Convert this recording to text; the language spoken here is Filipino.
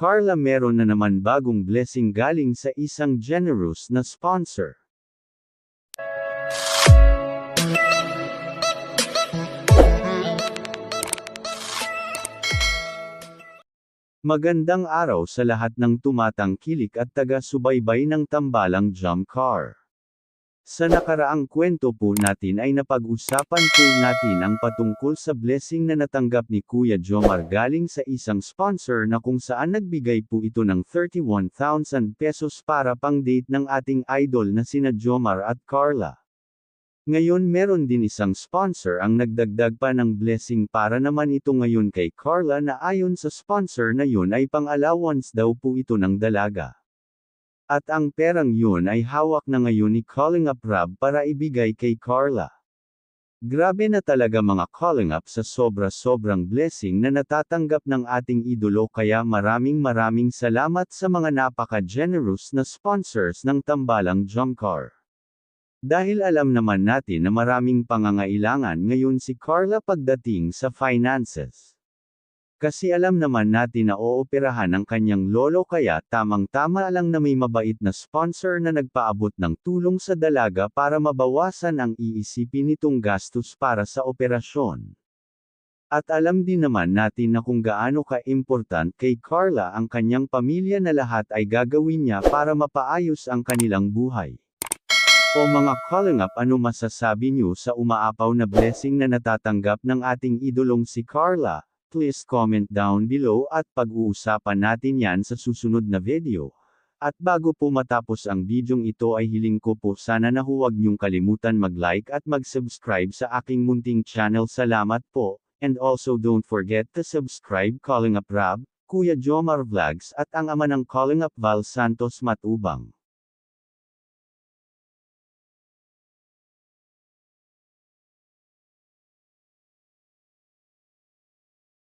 Carla meron na naman bagong blessing galing sa isang generous na sponsor. Magandang araw sa lahat ng tumatangkilik at taga-subaybay ng tambalang jump car. Sa nakaraang kwento po natin ay napag-usapan po natin ang patungkol sa blessing na natanggap ni Kuya Jomar galing sa isang sponsor na kung saan nagbigay po ito ng 31,000 pesos para pang date ng ating idol na sina Jomar at Carla. Ngayon meron din isang sponsor ang nagdagdag pa ng blessing para naman ito ngayon kay Carla na ayon sa sponsor na yun ay pang-allowance daw po ito ng dalaga. At ang perang yun ay hawak na ngayon ni Calling Up Rob para ibigay kay Carla. Grabe na talaga mga calling up sa sobra-sobrang blessing na natatanggap ng ating idolo kaya maraming maraming salamat sa mga napaka-generous na sponsors ng Tambalang Jumcar. Dahil alam naman natin na maraming pangangailangan ngayon si Carla pagdating sa finances. Kasi alam naman natin na ooperahan ang kanyang lolo kaya tamang-tama lang na may mabait na sponsor na nagpaabot ng tulong sa dalaga para mabawasan ang iisipin nitong gastos para sa operasyon. At alam din naman natin na kung gaano ka-important kay Carla ang kanyang pamilya na lahat ay gagawin niya para mapaayos ang kanilang buhay. O mga calling up ano masasabi niyo sa umaapaw na blessing na natatanggap ng ating idolong si Carla? Please comment down below at pag-uusapan natin yan sa susunod na video. At bago po matapos ang bidyong ito ay hiling ko po sana na huwag niyong kalimutan mag-like at mag-subscribe sa aking munting channel salamat po, and also don't forget to subscribe Calling Up Rab, Kuya Jomar Vlogs at ang ama ng Calling Up Val Santos Matubang.